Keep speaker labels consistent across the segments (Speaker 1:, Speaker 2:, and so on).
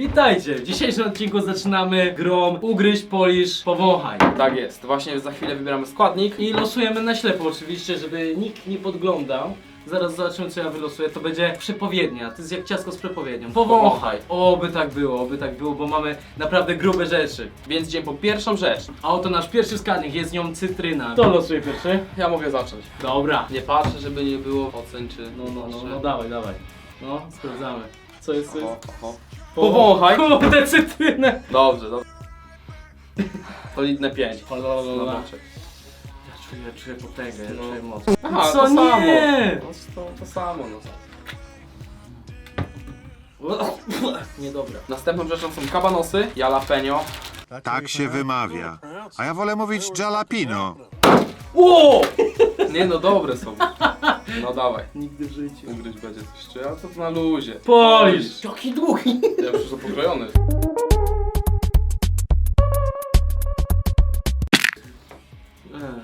Speaker 1: Witajcie! W dzisiejszym odcinku zaczynamy grą Ugryź, Polisz, Powąchaj.
Speaker 2: Tak jest, właśnie za chwilę wybieramy składnik.
Speaker 1: I losujemy na ślepo oczywiście, żeby nikt nie podglądał. Zaraz zobaczymy co ja wylosuję. To będzie przepowiednia. To jest jak ciasko z przepowiednią. Powąchaj. Oby tak było, oby tak było, bo mamy naprawdę grube rzeczy.
Speaker 2: Więc idziemy po pierwszą rzecz.
Speaker 1: A oto nasz pierwszy składnik, jest nią cytryna. Kto losuje pierwszy?
Speaker 2: Ja mogę zacząć.
Speaker 1: Dobra.
Speaker 2: Nie patrzę, żeby nie było ocen czy...
Speaker 1: No, no, no, no dawaj, dawaj. No, sprawdzamy. Co jest? Co jest?
Speaker 2: Oho, oho.
Speaker 1: Po-
Speaker 2: Powąchaj.
Speaker 1: Kurde, cytrynę!
Speaker 2: Dobrze, dobrze. Solidne 5.
Speaker 1: La, la, la, la.
Speaker 2: Zobaczę.
Speaker 1: Ja czuję, czuję potęgę, ja
Speaker 2: No.
Speaker 1: czuję moc.
Speaker 2: Aha,
Speaker 1: Co
Speaker 2: to samo.
Speaker 1: nie?
Speaker 2: No, to, to samo, no.
Speaker 1: Niedobre.
Speaker 2: Następną rzeczą są kabanosy, jalapeno.
Speaker 3: Tak się wymawia. A ja wolę mówić jalapino.
Speaker 2: Ło! Nie no, dobre są. No dawaj.
Speaker 1: Nigdy w życiu.
Speaker 2: Ugryźć będzie coś, czy ja to na luzie.
Speaker 1: Polisz! Jaki długi!
Speaker 2: Ja już już pokrojony.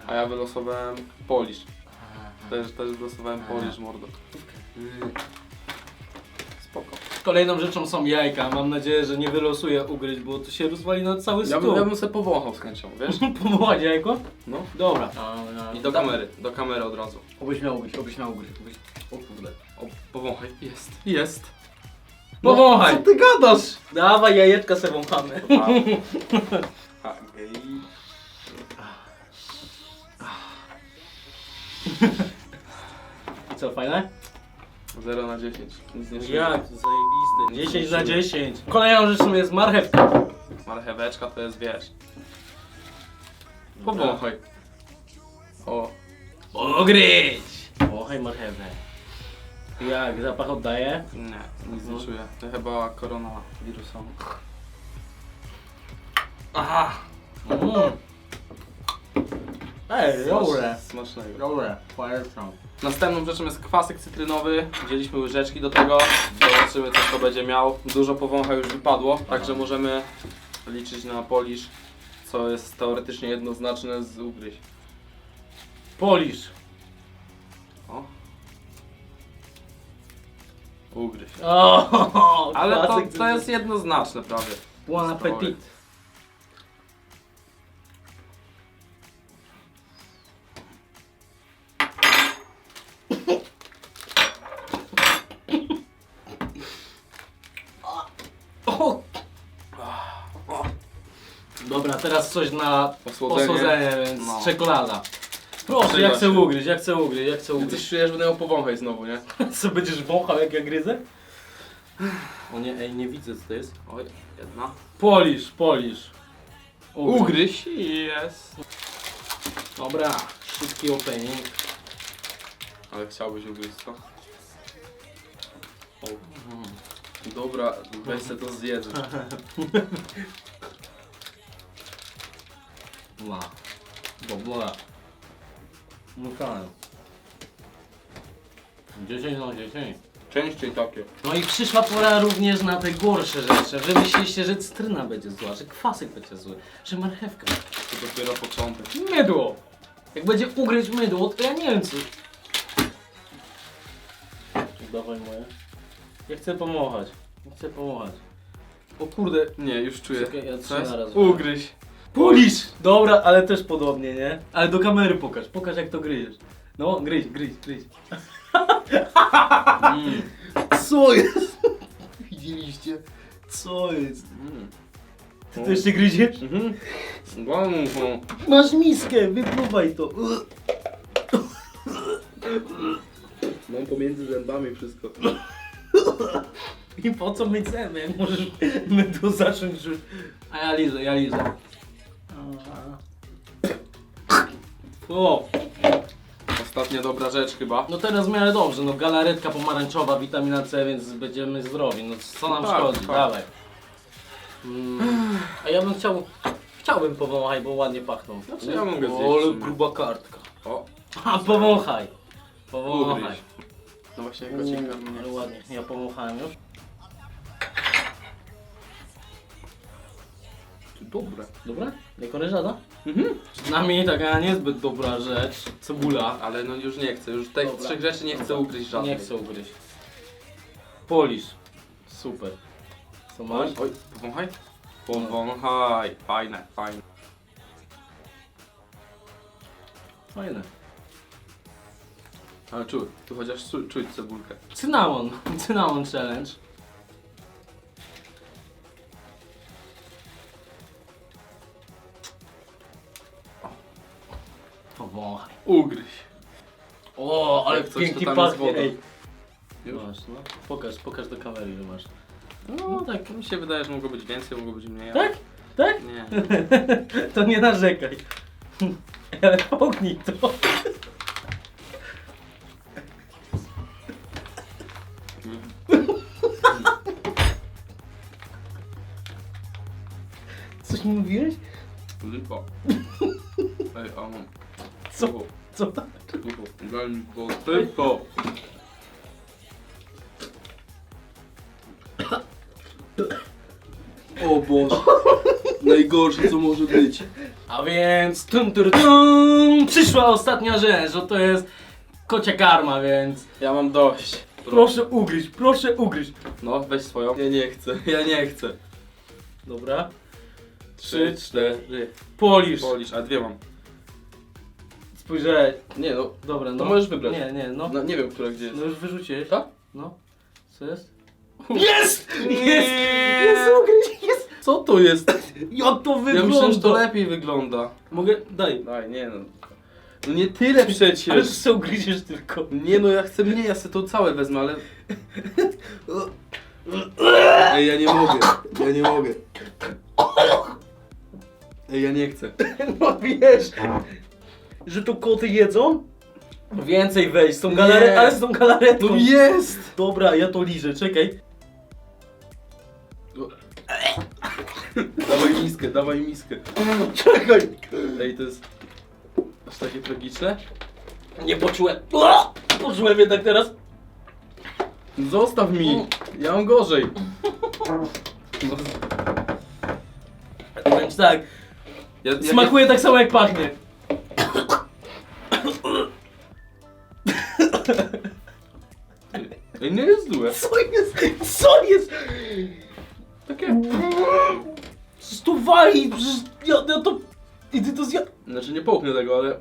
Speaker 2: A ja wylosowałem polisz. Też, też wylosowałem polisz, mordo.
Speaker 1: Kolejną rzeczą są jajka. Mam nadzieję, że nie wylosuję ugryźć, bo to się rozwali na cały
Speaker 2: Ja
Speaker 1: stół.
Speaker 2: bym, ja bym sobie powąchał z chęcią, wiesz?
Speaker 1: Powołać jajko?
Speaker 2: No.
Speaker 1: Dobra.
Speaker 2: I do kamery, do kamery od razu.
Speaker 1: Obyś miał ugryźć, obyś miał ugryźć. Obyś... O kurde.
Speaker 2: O, powąchaj. Jest. Jest.
Speaker 1: Powąchaj.
Speaker 2: No, co ty gadasz?
Speaker 1: Dawaj jajeczka se wąchamy.
Speaker 2: A, gej.
Speaker 1: Co, fajne?
Speaker 2: 0 na 10. Nic nie czuję.
Speaker 1: Jak, to zajebiste. 10 na 10. Kolejną rzeczą jest marchewka.
Speaker 2: Marcheweczka to jest, wiesz. Powąchaj. O.
Speaker 1: Ugryź! Wąchaj marchewę. Jak, zapach oddaje?
Speaker 2: Nie, nic nie czuję. To chyba koronawirusa.
Speaker 1: Aha! Mm. Ej, dobre.
Speaker 2: Smacznego.
Speaker 1: Dobre, polecam.
Speaker 2: Następną rzeczą jest kwasek cytrynowy. Wzięliśmy łyżeczki do tego. Zobaczymy co to będzie miał. Dużo powącha już wypadło, także możemy liczyć na polisz, co jest teoretycznie jednoznaczne z ugryź.
Speaker 1: Polisz.
Speaker 2: O. Ugryź.
Speaker 1: O,
Speaker 2: Ale to,
Speaker 1: klasyk
Speaker 2: to jest jednoznaczne prawie.
Speaker 1: Bon appetit. O! Dobra, teraz coś na
Speaker 2: Osłodzenie.
Speaker 1: osłodzenie, więc
Speaker 2: No.
Speaker 1: czekolada. Proszę,
Speaker 2: Przyda
Speaker 1: ja chcę
Speaker 2: się.
Speaker 1: ugryźć, ja chcę ugryźć, ja chcę
Speaker 2: Ty
Speaker 1: ugryźć.
Speaker 2: coś czujesz, będę ją powąchać znowu, nie?
Speaker 1: Co, będziesz wąchał jak ja gryzę? O nie, ej, nie widzę co to jest.
Speaker 2: Oj, jedna.
Speaker 1: Polisz, polisz.
Speaker 2: Ugryź. Jest.
Speaker 1: Dobra, szybki opening.
Speaker 2: Ale chciałbyś ugryźć, co? O. Dobra, weź se to zjedz.
Speaker 1: Ma. Dobra. Musiałem. 10 na 10.
Speaker 2: Częściej takie.
Speaker 1: No i przyszła pora również na te gorsze rzeczy. Wy myśleliście, że cytryna będzie zła, że kwasek będzie zły, że marchewka.
Speaker 2: To dopiero początek.
Speaker 1: Mydło! Jak będzie ugryźć mydło, to ja nie wiem co. Dawaj moje. Ja chcę pomachać. Chcę pomachać. O kurde.
Speaker 2: Nie, już czuję.
Speaker 1: Czekaj, ja trzy na raz
Speaker 2: Ugryź.
Speaker 1: Polisz! Dobra, ale też podobnie, nie? Ale do kamery pokaż, pokaż jak to gryziesz. No, gryź, gryź, gryź.
Speaker 2: Mm.
Speaker 1: Co jest? Widzieliście? Co jest?
Speaker 2: Mm.
Speaker 1: Ty to jeszcze gryziesz?
Speaker 2: Mhm. Wow.
Speaker 1: Masz miskę, wypluwaj to.
Speaker 2: Mam pomiędzy zębami wszystko.
Speaker 1: I po co myć zęby, jak możesz mydło zacząć rzuć. A ja lizę, ja lizę. O,
Speaker 2: Ostatnia dobra rzecz chyba.
Speaker 1: no teraz w miarę dobrze, no galaretka pomarańczowa, witamina C, więc będziemy zdrowi, no co nam
Speaker 2: No tak,
Speaker 1: szkodzi,
Speaker 2: tak.
Speaker 1: dawaj. Mm. A ja bym chciał, chciałbym powąchać, bo ładnie pachną.
Speaker 2: Znaczy ja mogę zjeść
Speaker 1: ale
Speaker 2: w sumie.
Speaker 1: gruba kartka.
Speaker 2: O,
Speaker 1: A, powąchaj. Powąchaj.
Speaker 2: ugryź. No właśnie jako
Speaker 1: Uuu,
Speaker 2: ciekawe.
Speaker 1: ale ładnie, ja powąchałem już.
Speaker 2: Dobre.
Speaker 1: Dobra? Jako ryżada?
Speaker 2: Mhm.
Speaker 1: Przynajmniej taka niezbyt dobra rzecz, cebula.
Speaker 2: Ale no już nie chcę, już tych
Speaker 1: Dobra.
Speaker 2: trzech rzeczy nie chcę ugryźć żadnej.
Speaker 1: Nie chcę ugryźć. Polisz. Super. Co masz?
Speaker 2: Oj, oj, powąchaj. Powąchaj. Fajne, fajne.
Speaker 1: Fajne.
Speaker 2: Ale czuj, tu chociaż czuć, czuć cebulkę.
Speaker 1: Cynamon. Cynamon challenge. Powąchaj.
Speaker 2: Ugryź.
Speaker 1: O, ale
Speaker 2: Jak coś, to
Speaker 1: pięknie
Speaker 2: tam jest
Speaker 1: pachnie.
Speaker 2: woda.
Speaker 1: Ej.
Speaker 2: Już?
Speaker 1: Masz, no. Pokaż, pokaż do kamery, że masz.
Speaker 2: No tak, mi się wydaje, że mogło być więcej, mogło być mniej.
Speaker 1: Tak? Tak?
Speaker 2: Nie.
Speaker 1: To nie narzekaj. Ale połknij to. Coś mi mówiłeś?
Speaker 2: Lipa. Ej, a mam.
Speaker 1: Co? Co?
Speaker 2: mi go tylko. O Boże. Najgorsze co może być.
Speaker 1: A więc tum, tur, tum, przyszła ostatnia rzecz, że to jest kocia karma, więc
Speaker 2: Ja mam dość.
Speaker 1: proszę ugryźć, proszę ugryźć.
Speaker 2: No, weź swoją. Ja nie chcę, ja nie chcę.
Speaker 1: Dobra.
Speaker 2: Trzy, cztery.
Speaker 1: Polisz.
Speaker 2: Polisz, a dwie mam.
Speaker 1: Spojrzałeś.
Speaker 2: Nie no,
Speaker 1: Dobra, no.
Speaker 2: To możesz wybrać.
Speaker 1: Nie, nie, no.
Speaker 2: no nie wiem, która gdzie jest.
Speaker 1: No już wyrzuciłeś.
Speaker 2: Tak?
Speaker 1: No. Co jest?
Speaker 2: Jest!
Speaker 1: Jest! Jest ugryź, jest!
Speaker 2: Co to jest?
Speaker 1: Jak to wygląda?
Speaker 2: Ja myślałem, że to lepiej wygląda.
Speaker 1: Mogę? Daj.
Speaker 2: Daj, nie no. No nie tyle
Speaker 1: Ale
Speaker 2: przecież.
Speaker 1: co ugryziesz tylko?
Speaker 2: Nie no, ja chcę mniej, ja sobie to całe wezmę, ale... Ej, ja nie mogę, ja nie mogę. Ej, ja nie chcę.
Speaker 1: No wiesz, że to koty jedzą? Więcej weź, z tą
Speaker 2: Nie.
Speaker 1: galaretą, ale z tą galaretą.
Speaker 2: No jest!
Speaker 1: Dobra, ja to liżę, czekaj.
Speaker 2: Dawaj miskę, dawaj miskę.
Speaker 1: Czekaj.
Speaker 2: Ej, to jest... Aż takie tragiczne?
Speaker 1: Nie poczułem. O! Poczułem jednak teraz.
Speaker 2: Zostaw mi! Ja mam gorzej. No,
Speaker 1: Powiem ci tak,
Speaker 2: ja, ja
Speaker 1: smakuje tak samo jak pachnie.
Speaker 2: Złe.
Speaker 1: Co jest? Co jest?
Speaker 2: Takie...
Speaker 1: Przecież to wali, przecież ja, ja to... I ty to zja...
Speaker 2: Znaczy nie połknę tego, ale...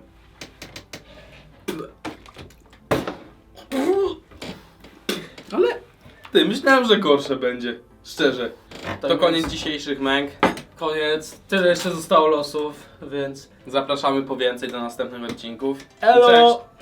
Speaker 2: Ale... Ty, myślałem, że gorsze będzie. Szczerze. To
Speaker 1: Tak
Speaker 2: koniec
Speaker 1: więc-
Speaker 2: dzisiejszych męk.
Speaker 1: Koniec. Tyle jeszcze zostało losów, więc...
Speaker 2: Zapraszamy po więcej do następnych odcinków.
Speaker 1: Elo!
Speaker 2: Cześć!